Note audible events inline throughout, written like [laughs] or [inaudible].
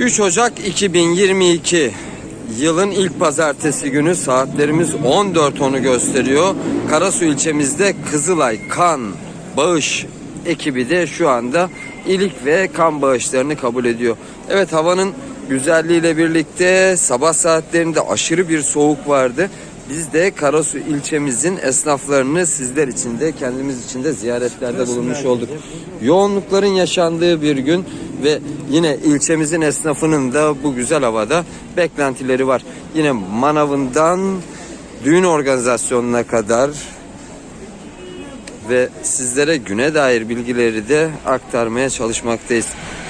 3 Ocak 2022 yılın ilk pazartesi günü saatlerimiz 14.10'u gösteriyor. Karasu ilçemizde Kızılay kan bağış ekibi de şu anda ilik ve kan bağışlarını kabul ediyor. Evet havanın güzelliğiyle birlikte sabah saatlerinde aşırı bir soğuk vardı. Biz de Karasu ilçemizin esnaflarını sizler için de kendimiz için de ziyaretlerde bulunmuş olduk. Yoğunlukların yaşandığı bir gün ve yine ilçemizin esnafının da bu güzel havada beklentileri var. Yine manavından düğün organizasyonuna kadar ve sizlere güne dair bilgileri de aktarmaya çalışmaktayız.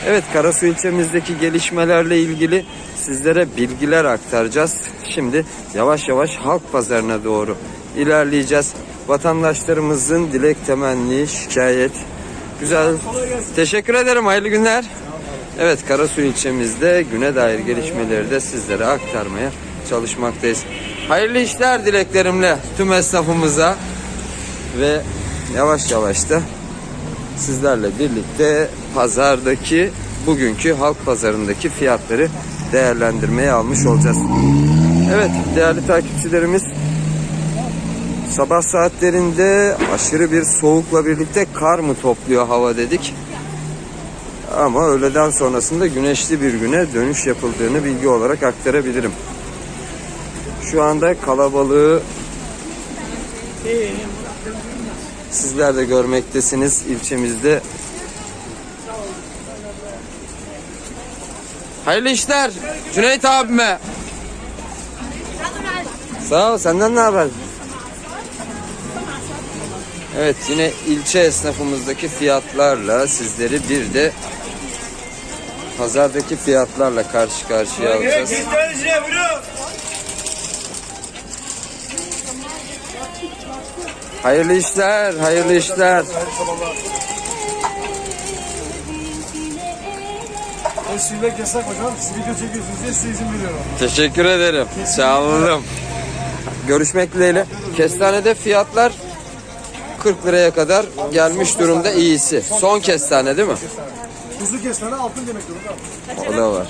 Evet Karasu ilçemizdeki gelişmelerle ilgili sizlere bilgiler aktaracağız. Şimdi yavaş yavaş halk pazarına doğru ilerleyeceğiz. Vatandaşlarımızın dilek temenni, şikayet. Güzel. Teşekkür ederim. Hayırlı günler. Evet Karasu ilçemizde güne dair gelişmeleri de sizlere aktarmaya çalışmaktayız. Hayırlı işler dileklerimle tüm esnafımıza ve yavaş yavaş da sizlerle birlikte pazardaki bugünkü halk pazarındaki fiyatları değerlendirmeye almış olacağız. Evet değerli takipçilerimiz sabah saatlerinde aşırı bir soğukla birlikte kar mı topluyor hava dedik. Ama öğleden sonrasında güneşli bir güne dönüş yapıldığını bilgi olarak aktarabilirim. Şu anda kalabalığı Sizler de görmektesiniz ilçemizde. Hayırlı işler Cüneyt abime. Sağ ol senden ne haber? Evet yine ilçe esnafımızdaki fiyatlarla sizleri bir de pazardaki fiyatlarla karşı karşıya alacağız. Hayırlı işler, hayırlı işler. O silmek yasak hocam. Siz video çekiyorsunuz diye size izin veriyorum. Teşekkür ederim. Sağ olun. Görüşmek dileğiyle. Kestanede fiyatlar 40 liraya kadar gelmiş durumda iyisi. Son kestane değil mi? Kuzu kestane altın demektir hocam. O da var.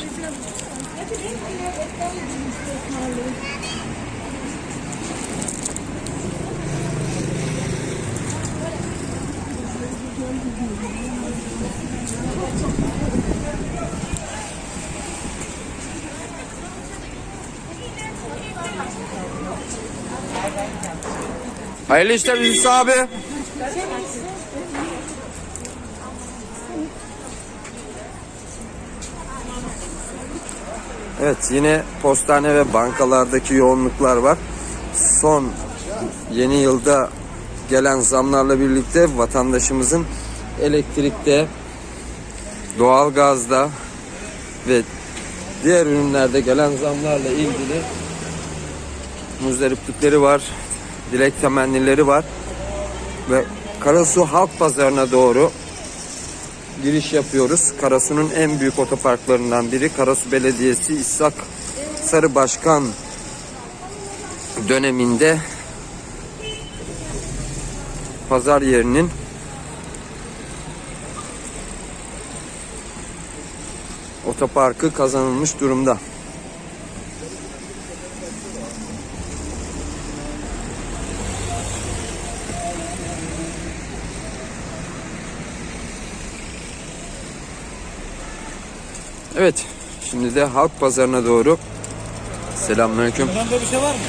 Hayırlı işler Yusuf abi. Evet yine postane ve bankalardaki yoğunluklar var. Son yeni yılda gelen zamlarla birlikte vatandaşımızın elektrikte, doğalgazda ve diğer ürünlerde gelen zamlarla ilgili muzdariplikleri var, dilek temennileri var ve Karasu Halk Pazarı'na doğru giriş yapıyoruz. Karasu'nun en büyük otoparklarından biri Karasu Belediyesi İshak Sarı Başkan döneminde pazar yerinin otoparkı kazanılmış durumda. Evet, şimdi de halk pazarına doğru. Selamünaleyküm. Bende bir şey var mı?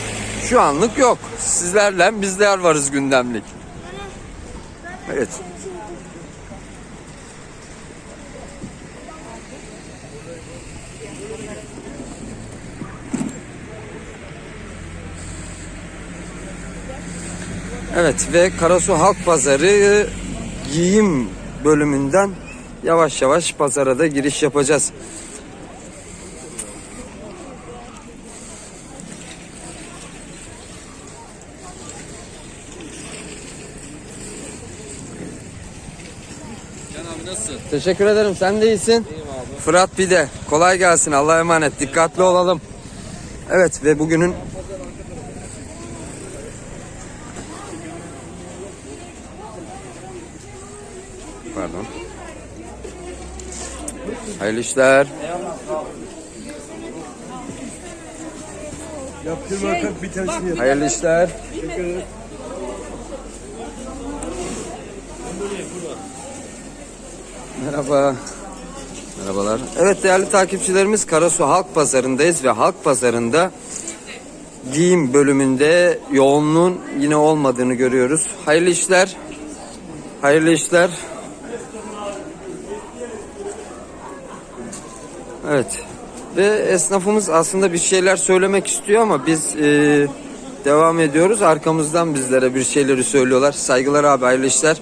Şu anlık yok. Sizlerle bizler varız gündemlik. Evet. Evet ve Karasu Halk Pazarı giyim bölümünden yavaş yavaş pazara da giriş yapacağız. Nasılsın? Teşekkür ederim. Sen de iyisin. İyiyim abi. Fırat Pide. Kolay gelsin. Allah'a emanet. Dikkatli olalım. Evet ve bugünün Hayırlı işler. Yaptırma bak bir tanesini yap. Hayırlı işler. Merhaba. Merhabalar. Evet değerli takipçilerimiz Karasu Halk Pazarı'ndayız ve Halk Pazarı'nda giyim bölümünde yoğunluğun yine olmadığını görüyoruz. Hayırlı işler. Hayırlı işler. Evet. Ve esnafımız aslında bir şeyler söylemek istiyor ama biz e, devam ediyoruz. Arkamızdan bizlere bir şeyleri söylüyorlar. Saygılar abi hayırlı işler.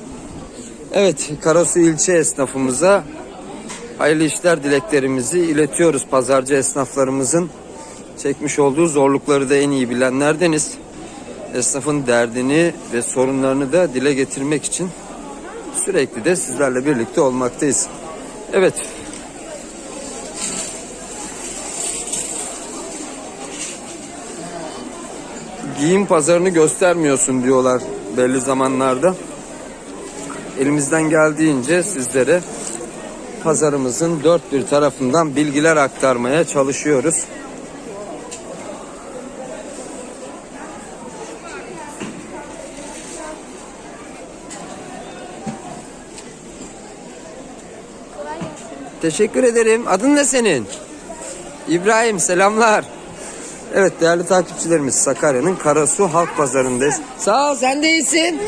Evet Karasu ilçe esnafımıza hayırlı işler dileklerimizi iletiyoruz. Pazarcı esnaflarımızın çekmiş olduğu zorlukları da en iyi bilenlerdeniz. Esnafın derdini ve sorunlarını da dile getirmek için sürekli de sizlerle birlikte olmaktayız. Evet giyim pazarını göstermiyorsun diyorlar belli zamanlarda. Elimizden geldiğince sizlere pazarımızın dört bir tarafından bilgiler aktarmaya çalışıyoruz. Teşekkür ederim. Adın ne senin? İbrahim selamlar. Evet değerli takipçilerimiz Sakarya'nın Karasu Halk Pazarı'ndayız. Sağ ol sen de iyisin.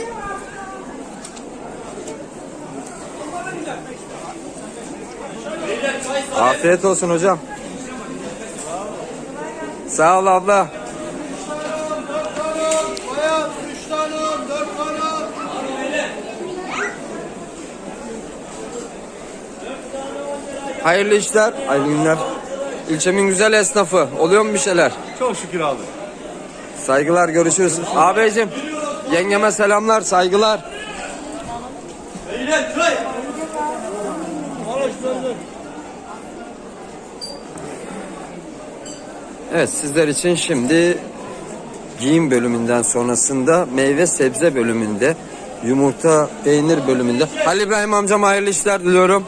Afiyet olsun hocam. Sağ ol abla. Hayırlı işler, hayırlı günler. İlçemin güzel esnafı. Oluyor mu bir şeyler? Çok şükür abi. Saygılar görüşürüz. Abicim yengeme selamlar saygılar. Evet sizler için şimdi giyim bölümünden sonrasında meyve sebze bölümünde yumurta peynir bölümünde Halil İbrahim amcam hayırlı işler diliyorum.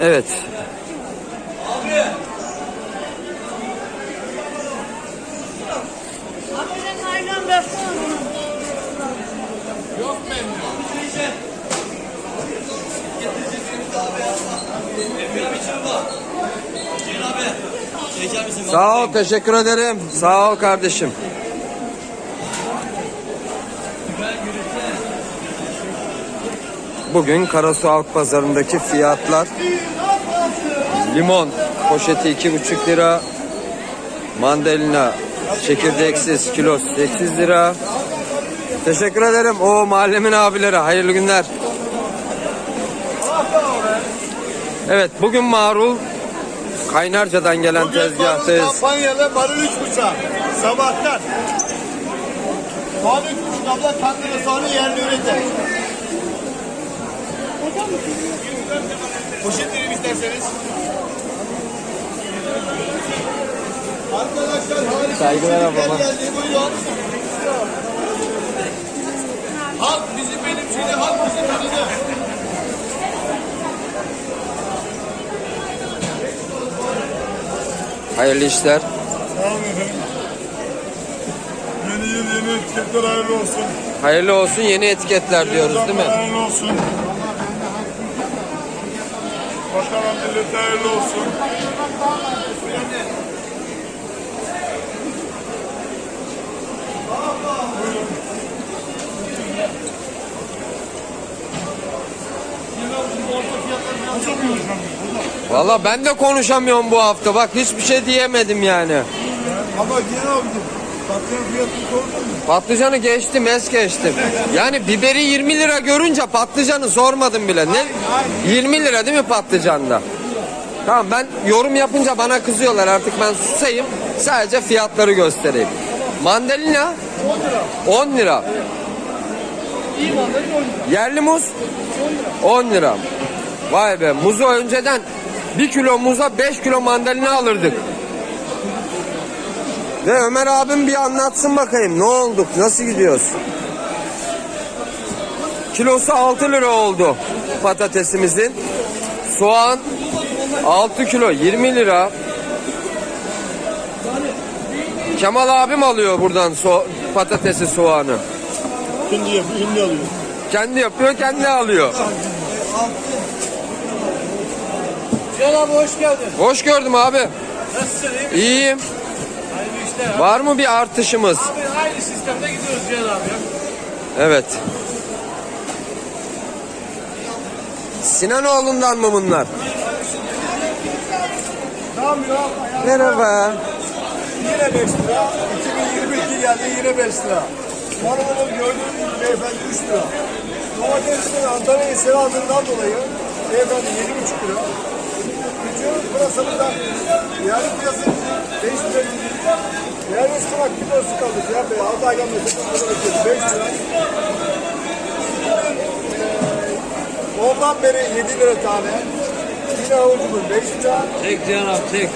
Evet Sağ ol, teşekkür ederim. Sağ ol kardeşim. Bugün Karasu Halk Pazarı'ndaki fiyatlar limon poşeti iki buçuk lira, mandalina çekirdeksiz kilo 8 lira. Teşekkür ederim. O mahallemin abileri hayırlı günler. Evet bugün marul Kaynarca'dan gelen tezgahtayız. Kampanyalı barı üç buçuk. Sabahtan. Soğan üç buçuk abla kendine soğanı yerli üretir. Poşet vereyim isterseniz. Saygılar ablama. Halk bizim benim şimdi halk bizim tanıdı. Hayırlı işler. Sağ olun efendim. Yeni yıl yeni etiketler hayırlı olsun. Hayırlı olsun yeni etiketler diyoruz değil mi? Hayırlı olsun. Bakalım millete hayırlı olsun. Valla ben de konuşamıyorum bu hafta. Bak hiçbir şey diyemedim yani. Ama Cihan abicim, patron fiyatını sordun mu? Patlıcanı geçtim, es geçtim. Yani biberi 20 lira görünce patlıcanı sormadım bile. Ne? 20 lira değil mi patlıcanda? Tamam ben yorum yapınca bana kızıyorlar artık ben susayım. Sadece fiyatları göstereyim. Mandalina 10 lira. Yerli muz 10 lira. Vay be muzu önceden 1 kilo muza 5 kilo mandalina alırdık. Ve Ömer abim bir anlatsın bakayım ne olduk nasıl gidiyoruz? Kilosu 6 lira oldu patatesimizin. soğan 6 kilo 20 lira. Kemal abim alıyor buradan so patatesi soğanı. Şimdi yapıyor, şimdi alıyor. Kendi yapıyor, kendi alıyor. Cihan abi hoş geldin. Hoş gördüm abi. Nasılsın iyi misin? İyiyim. Hayırlı işler. Var mı bir artışımız? Abi aynı sistemde gidiyoruz Cihan abi ya. Evet. Sinanoğlu'ndan mı bunlar? Merhaba. Yine 5 lira. 2022 geldi yine 5 lira. Marmara'da gördüğünüz gibi beyefendi 3 lira. Domatesler Antalya Seradından dolayı beyefendi 7,5 lira. Üçüncü pırasamızdan yani piyasası 5 lira. Yani ıspanak kilosu kaldı. Ya be 6 aydan beri 8 lira bekliyoruz. 5 lira. Ondan beri 7 lira tane. Yine avucumuz 5 lira. Tek Cihan abi tek.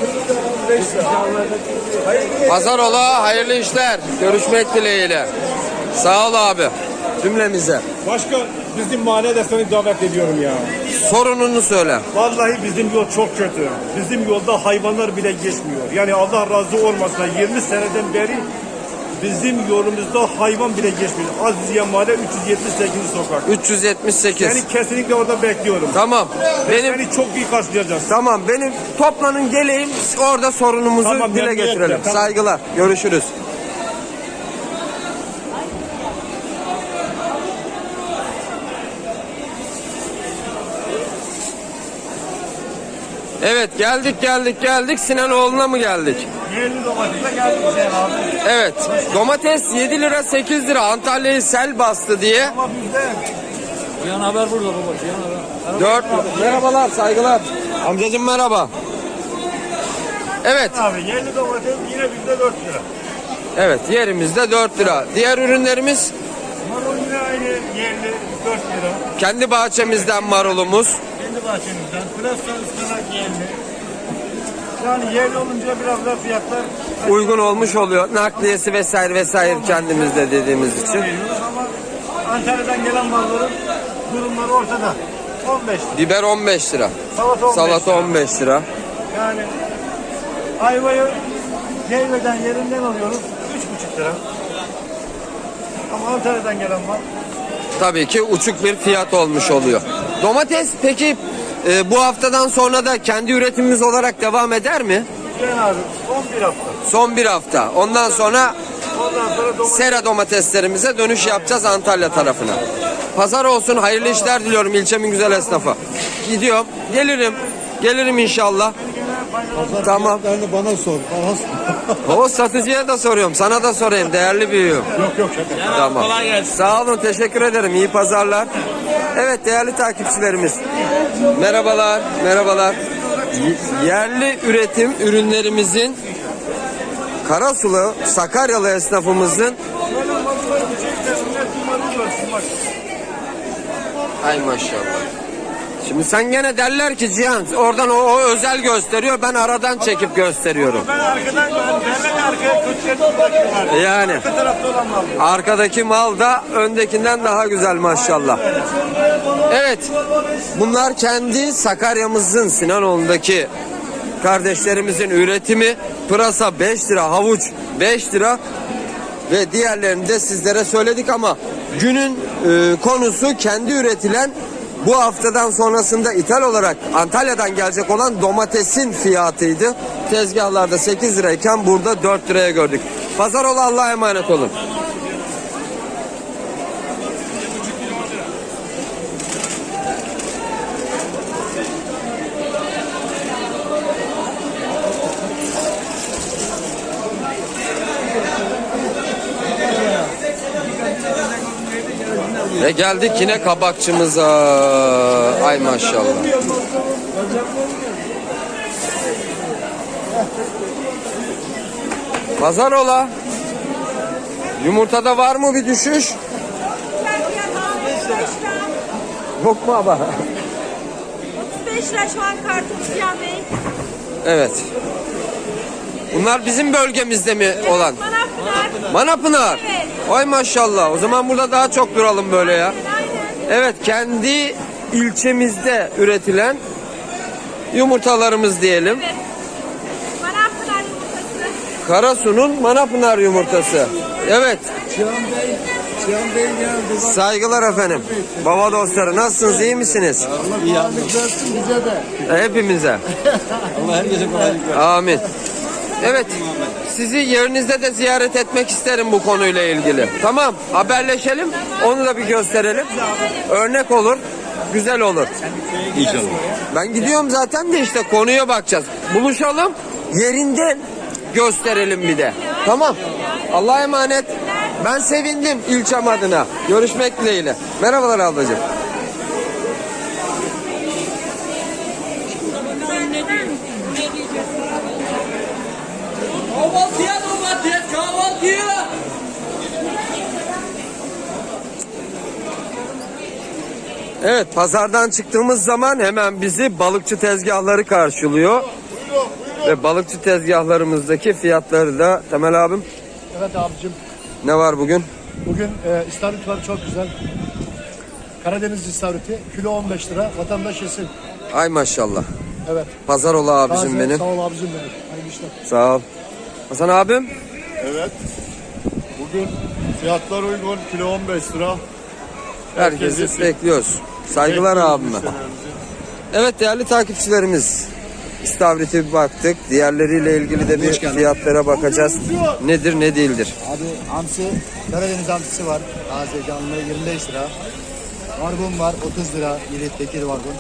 5 lira. Hayırlı Pazar ola, hayırlı işler. Görüşmek dileğiyle. Sağ ol abi. Cümlemize. Başka bizim mahallede seni davet ediyorum ya. Sorununu söyle. Vallahi bizim yol çok kötü. Bizim yolda hayvanlar bile geçmiyor. Yani Allah razı olmasın 20 seneden beri bizim yolumuzda hayvan bile geçmiyor. Aziziye Mahalle 378 sokak. 378. Seni kesinlikle orada bekliyorum. Tamam. Benim Seni çok iyi karşılayacağız. tamam benim toplanın geleyim orada sorunumuzu Tamam, dile memnuniyetle, getirelim. tamam. Saygılar. Görüşürüz. Evet geldik geldik geldik. Sinanoğlu'na mı geldik? Yerli domatese geldik abi. Evet domates 7 lira 8 lira. Antalya'yı sel bastı diye. Ama bizde haber burada baba Cihan haber. 4 Merhabalar saygılar. Amcacım merhaba. Evet. Abi yerli domates yine bizde 4 lira. evet yerimizde 4 lira. Diğer ürünlerimiz? Marul yine aynı yerli 4 lira. kendi bahçemizden marulumuz Bahçemizden. Pırasa ıspanak yerli. Yani yerli olunca biraz da fiyatlar uygun olmuş oluyor. Nakliyesi vesaire vesaire kendimizde dediğimiz için. ama Antalya'dan gelen malların durumları ortada. 15 lira. Biber 15 lira. Salata 15 Salata lira. 15 lira. Yani ayvayı Geyve'den yerinden alıyoruz 3,5 lira. Ama Antalya'dan gelen mal Tabii ki uçuk bir fiyat olmuş oluyor. Domates peki e, bu haftadan sonra da kendi üretimimiz olarak devam eder mi? Cihan abi 11 hafta. Son bir hafta. Ondan sonra Ondan sonra domates sera domateslerimize dönüş yapacağız Antalya tarafına. Pazar olsun, hayırlı işler diliyorum ilçemin güzel esnafı. Gidiyorum, gelirim. Gelirim inşallah. Tamam. fiyatlarını bana sor. Bana sor. O satıcıya da soruyorum, sana da sorayım değerli büyüğüm. yok yok şaka. Tamam. kolay gelsin. Sağ olun, teşekkür ederim. İyi pazarlar. Evet değerli takipçilerimiz. Merhabalar, merhabalar. Yerli üretim ürünlerimizin Karasulu Sakaryalı esnafımızın. Ay maşallah. Şimdi sen gene derler ki Cihan oradan o, o özel gösteriyor ben aradan çekip gösteriyorum. Ben arkadan ben arkaya bırakıyorlar. Yani Arka tarafta olan mal. arkadaki mal da öndekinden daha güzel maşallah. Evet bunlar kendi Sakarya'mızın Sinanoğlu'ndaki kardeşlerimizin üretimi. Pırasa 5 lira, havuç 5 lira ve diğerlerini de sizlere söyledik ama günün e, konusu kendi üretilen bu haftadan sonrasında ithal olarak Antalya'dan gelecek olan domatesin fiyatıydı. Tezgahlarda 8 lirayken burada 4 liraya gördük. Pazar ola Allah'a emanet olun. Ve geldik yine kabakçımıza. Ay maşallah. Pazar ola. Yumurtada var mı bir düşüş? Yok mu ama? 35 lira şu an Ziya Bey. Evet. Bunlar bizim bölgemizde mi olan? Manavpınar. Manapınar. Evet. Ay maşallah. O zaman burada daha çok duralım böyle ya. Evet kendi ilçemizde üretilen yumurtalarımız diyelim. Evet. Manavpınar yumurtası. Karasu'nun Manapınar yumurtası. Evet. Cihan Bey, Cihan Bey geldi. Bak, Saygılar efendim. Baba dostları nasılsınız? iyi misiniz? Allah kolaylık versin bize de. Hepimize. [laughs] Allah herkese kolaylık versin. Amin. Evet. Sizi yerinizde de ziyaret etmek isterim bu konuyla ilgili. Tamam. Haberleşelim. Onu da bir gösterelim. Örnek olur. Güzel olur. İnşallah. Ben gidiyorum zaten de işte konuya bakacağız. Buluşalım. Yerinde gösterelim bir de. Tamam. Allah'a emanet. Ben sevindim ilçem adına. Görüşmek dileğiyle. Merhabalar ablacığım. Evet pazardan çıktığımız zaman hemen bizi balıkçı tezgahları karşılıyor. Ve balıkçı tezgahlarımızdaki fiyatları da Temel abim Evet abicim. ne var bugün? Bugün e, istavrit var çok güzel. Karadeniz istavriti. Kilo 15 lira. Vatandaş yesin. Ay maşallah. Evet. Pazar ola abicim Taze, benim. Sağ ol abicim benim. Hayırlı işler. Sağ ol. Hasan abim Evet. Bugün fiyatlar uygun. Kilo 15 lira. Herkesi Herkesi bekliyoruz. Saygılar abime. Evet değerli takipçilerimiz. İstavrite bir baktık. Diğerleriyle ilgili de bir fiyatlara bakacağız. Nedir ne değildir. Abi hamsi, Karadeniz hamsisi var. Taze canlı 25 lira. Barbun var 30 lira. Tekir barbun.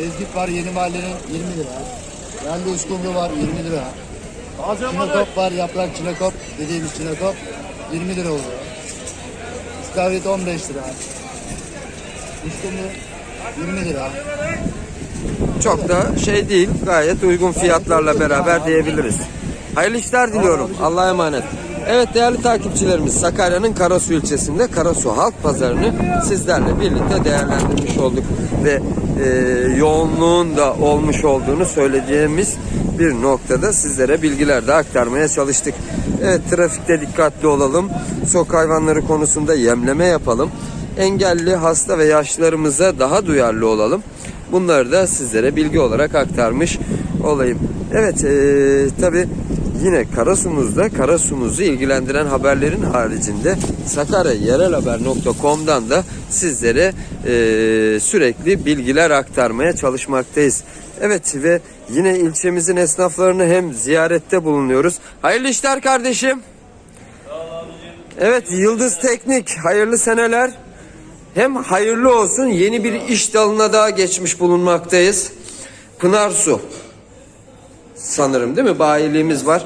Lezgit var yeni mahallenin 20 lira. Yerli uskumru var 20 lira. Çinekop var yaprak çinekop dediğimiz çinekop 20 lira oluyor. İstavrit 15 lira. Uskumru 20 lira. Çok da şey değil. Gayet uygun fiyatlarla beraber diyebiliriz. Hayırlı işler diliyorum. Allah'a emanet. Evet değerli takipçilerimiz Sakarya'nın Karasu ilçesinde Karasu Halk Pazarı'nı sizlerle birlikte değerlendirmiş olduk. Ve e, yoğunluğun da olmuş olduğunu söyleyeceğimiz bir noktada sizlere bilgiler de aktarmaya çalıştık. Evet trafikte dikkatli olalım. Sokak hayvanları konusunda yemleme yapalım. Engelli, hasta ve yaşlılarımıza daha duyarlı olalım. Bunları da sizlere bilgi olarak aktarmış olayım. Evet tabi yine Karasu'muzda Karasu'muzu ilgilendiren haberlerin haricinde sakaryayerelhaber.com'dan da sizlere eee, sürekli bilgiler aktarmaya çalışmaktayız. Evet ve yine ilçemizin esnaflarını hem ziyarette bulunuyoruz. Hayırlı işler kardeşim. Evet Yıldız Teknik hayırlı seneler. Hem hayırlı olsun yeni bir iş dalına daha geçmiş bulunmaktayız. Pınar Su. Sanırım değil mi? Bayiliğimiz var.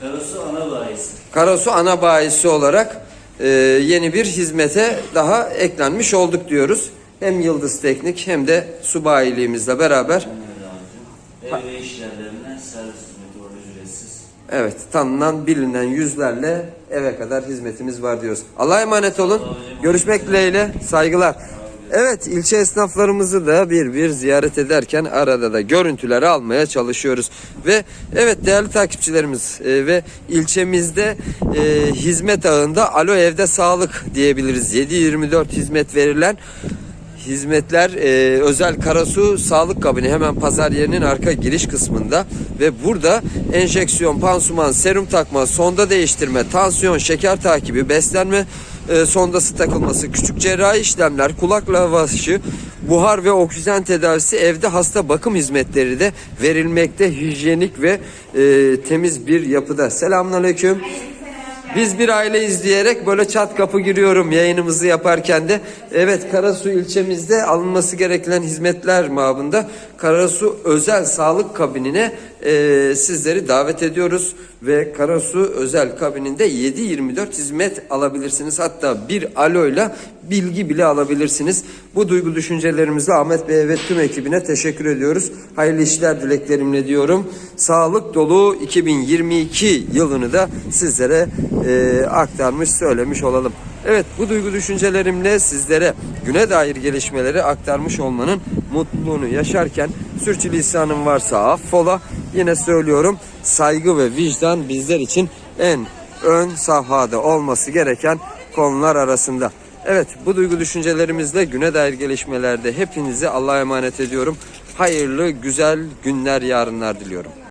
Karasu ana bayisi. Karasu ana bayisi olarak e, yeni bir hizmete daha eklenmiş olduk diyoruz. Hem Yıldız Teknik hem de su bayiliğimizle beraber ve iş yerlerine servis hizmeti orada ücretsiz. evet tanınan bilinen yüzlerle eve kadar hizmetimiz var diyoruz. Allah'a emanet olun. Görüşmek dileğiyle. Saygılar. Evet ilçe esnaflarımızı da bir bir ziyaret ederken arada da görüntüleri almaya çalışıyoruz. Ve evet değerli takipçilerimiz e, ve ilçemizde e, hizmet ağında Alo Evde Sağlık diyebiliriz. 7-24 hizmet verilen hizmetler e, özel Karasu Sağlık Kabini hemen pazar yerinin arka giriş kısmında ve burada enjeksiyon, pansuman, serum takma, sonda değiştirme, tansiyon, şeker takibi, beslenme e, sondası takılması, küçük cerrahi işlemler, kulak lavaşı, buhar ve oksijen tedavisi, evde hasta bakım hizmetleri de verilmekte hijyenik ve e, temiz bir yapıda. Selamünaleyküm. Biz bir aile izleyerek böyle çat kapı giriyorum yayınımızı yaparken de. Evet Karasu ilçemizde alınması gereken hizmetler mabında Karasu Özel Sağlık Kabinine e, sizleri davet ediyoruz. Ve Karasu Özel Kabininde 7-24 hizmet alabilirsiniz. Hatta bir aloyla bilgi bile alabilirsiniz. Bu duygu düşüncelerimizle Ahmet Bey ve tüm ekibine teşekkür ediyoruz. Hayırlı işler dileklerimle diyorum. Sağlık dolu 2022 yılını da sizlere e, aktarmış söylemiş olalım. Evet bu duygu düşüncelerimle sizlere güne dair gelişmeleri aktarmış olmanın mutluluğunu yaşarken sürçülisanım varsa affola. Yine söylüyorum saygı ve vicdan bizler için en ön safhada olması gereken konular arasında. Evet bu duygu düşüncelerimizle güne dair gelişmelerde hepinizi Allah'a emanet ediyorum. hayırlı, güzel günler, yarınlar diliyorum.